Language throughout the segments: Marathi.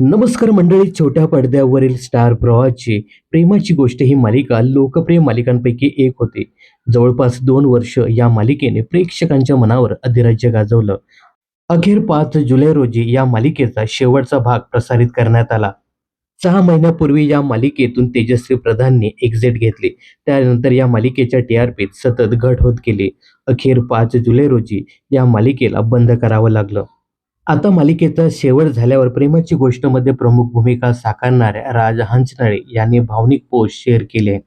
नमस्कार मंडळी छोट्या पडद्यावरील स्टार प्रवाहाची प्रेमाची गोष्ट ही मालिका लोकप्रिय मालिकांपैकी एक होती. जवळपास दोन वर्ष या मालिकेने प्रेक्षकांच्या मनावर अधिराज्य गाजवलं. अखेर पाच जुलै रोजी या मालिकेचा शेवटचा भाग प्रसारित करण्यात आला. सहा महिन्यापूर्वी या मालिकेतून तेजस्वी प्रधानने एक्झिट घेतली. त्यानंतर या मालिकेच्या टी आर पीत सतत घट होत गेली. अखेर पाच जुलै रोजी या मालिकेला बंद करावं लागलं. आता मालिकेचा शेवट झाल्यावर प्रेमाची गोष्टमध्ये प्रमुख भूमिका साकारणाऱ्या राज हंचनाळे यांनी भावनिक पोस्ट शेअर केले आहे.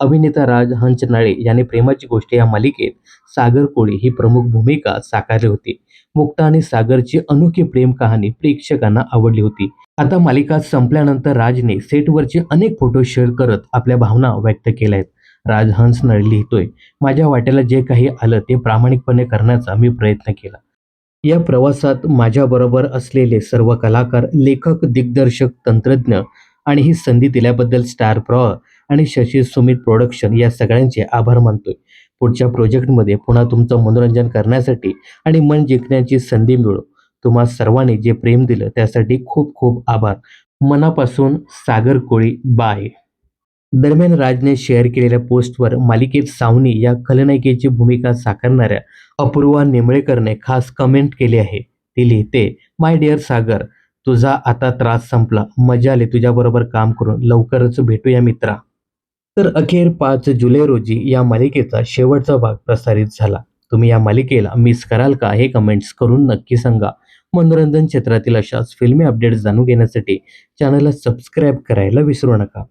अभिनेता राज हंचनाळे यांनी प्रेमाची गोष्ट या मालिकेत सागर कोळी ही प्रमुख भूमिका साकारली होती. मुक्ता आणि सागरची अनोखी प्रेम कहाणी प्रेक्षकांना आवडली होती. आता मालिका संपल्यानंतर राजने सेटवरचे अनेक फोटो शेअर करत आपल्या भावना व्यक्त केल्या आहेत. राज हंसनळे लिहितोय माझ्या वाट्याला जे काही आलं ते प्रामाणिकपणे करण्याचा मी प्रयत्न केला. या प्रवासात माझ्याबरोबर असलेले सर्व कलाकार लेखक दिग्दर्शक तंत्रज्ञ आणि ही संधी दिल्याबद्दल स्टार प्रॉ आणि शशी सुमित प्रोडक्शन या सगळ्यांचे आभार मानतोय. पुढच्या प्रोजेक्टमध्ये पुन्हा तुमचं मनोरंजन करण्यासाठी आणि मन जिंकण्याची संधी मिळो. तुम्हा सर्वांनी जे प्रेम दिलं त्यासाठी खूप खूप आभार. मनापासून सागर कोळी बाय. दरम्यान राजने शेअर केलेल्या पोस्टवर मालिकेत सावनी या खलनायिकेची भूमिका साकारणाऱ्या अपूर्वा नेमळेकरने खास कमेंट केली आहे. ती लिहिते माय डिअर सागर तुझा आता त्रास संपला. मजा आली तुझ्याबरोबर काम करून. लवकरच भेटूया मित्रा. तर अखेर पाच जुलै रोजी या मालिकेचा शेवटचा भाग प्रसारित झाला. तुम्ही या मालिकेला मिस कराल का हे कमेंट्स करून नक्की सांगा. मनोरंजन क्षेत्रातील अशाच फिल्मी अपडेट्स जाणून घेण्यासाठी चॅनलला सबस्क्राईब करायला विसरू नका.